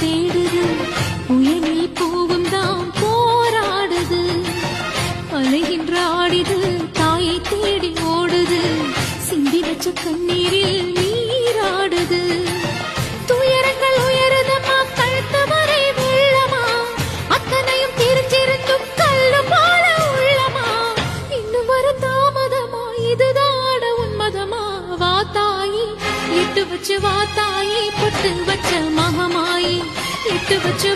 தேடுது. உயரில் பூவும் தான் போராடுது. அலைகின்ற ஆடிது ஓடுது. சிந்தி வச்ச கண்ணீரில் நீராடுது. துயரங்கள் உயருதமா கழுத்தவரை உள்ளமா? அத்தனையும் தெரிஞ்சிருந்தும் கல்லு போல உள்ளமா? இன்னும் வர தாமதமா? இதுதான உன்மதமா வா தாயி எட்டு வச்சு வா தாயி to the you